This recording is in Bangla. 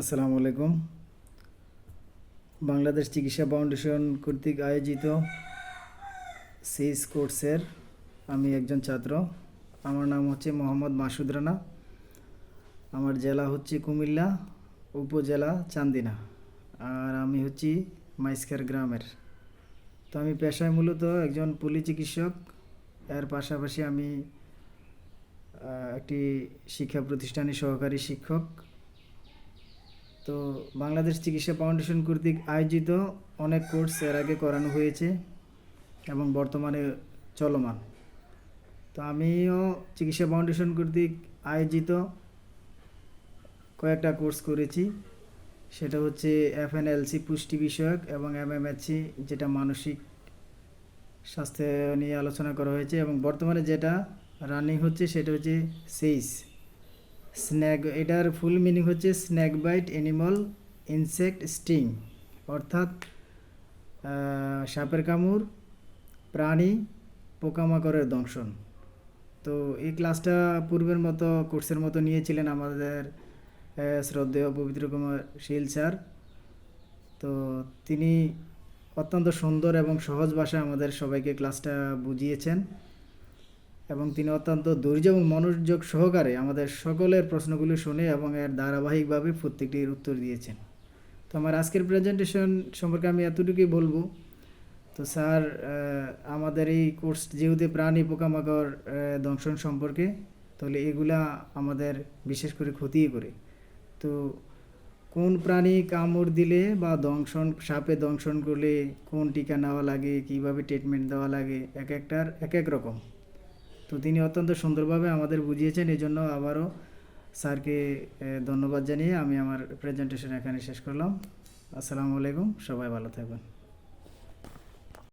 আসসালামু আলাইকুম। বাংলাদেশ চিকিৎসা ফাউন্ডেশন কর্তৃক আয়োজিত সিস কোর্সের আমি একজন ছাত্র। আমার নাম হচ্ছে মোহাম্মদ মাসুদ রানা। আমার জেলা হচ্ছে কুমিল্লা, উপজেলা চান্দিনা। আর আমি হচ্ছি মাইস্কার গ্রামের। তো আমি পেশায় মূলত একজন পুলি চিকিৎসক। এর পাশাপাশি আমি একটি শিক্ষা প্রতিষ্ঠানে সহকারী শিক্ষক। তো বাংলাদেশ চিকিৎসা ফাউন্ডেশন কর্তৃক আয়োজিত অনেক কোর্স এর আগে করানো হয়েছে এবং বর্তমানে চলমান। তো আমিও চিকিৎসা ফাউন্ডেশন কর্তৃক আয়োজিত কয়েকটা কোর্স করেছি। সেটা হচ্ছে এফ এফএনএলসি পুষ্টি বিষয়ক এবং এম এমএমএসসি যেটা মানসিক স্বাস্থ্য নিয়ে আলোচনা করা হয়েছে এবং বর্তমানে যেটা রানিং হচ্ছে সেটা হচ্ছে সেইস। স্ন্যাক এটার ফুল মিনিং হচ্ছে snake bite animal insect sting অর্থাৎ সাপের কামড়, প্রাণী, পোকামাকড়ের দংশন। তো এই ক্লাসটা পূর্বের মতো কোর্সের মতো নিয়েছিলেন আমাদের শ্রদ্ধেয় পবিত্র কুমার শীল স্যার। তো তিনি অত্যন্ত সুন্দর এবং সহজ ভাষায় আমাদের সবাইকে ক্লাসটা বুঝিয়েছেন। এবং তিনি অত্যন্ত ধৈর্য এবং মনোযোগ সহকারে আমাদের সকলের প্রশ্নগুলো শুনে এবং এর ধারাবাহিকভাবে প্রত্যেকটির উত্তর দিয়েছেন। তো আমার আজকের প্রেজেন্টেশন সম্পর্কে আমি এতটুকুই বলব। তো স্যার আমাদের এই কোর্স যেহেতু প্রাণী পোকামাকড় দংশন সম্পর্কে, তাহলে এগুলা আমাদের বিশেষ করে ক্ষতি করে। তো কোন প্রাণী কামড় দিলে বা দংশন, সাপে দংশন করলে কোন টিকা নেওয়া লাগে, কীভাবে ট্রিটমেন্ট দেওয়া লাগে, এক একটার এক এক রকম। তো তিনি অত্যন্ত সুন্দরভাবে আমাদের বুঝিয়েছেন এই জন্য আবারও স্যারকে ধন্যবাদ জানিয়ে আমি আমার প্রেজেন্টেশন এখানে শেষ করলাম। আসসালামু আলাইকুম, সবাই ভালো থাকবেন।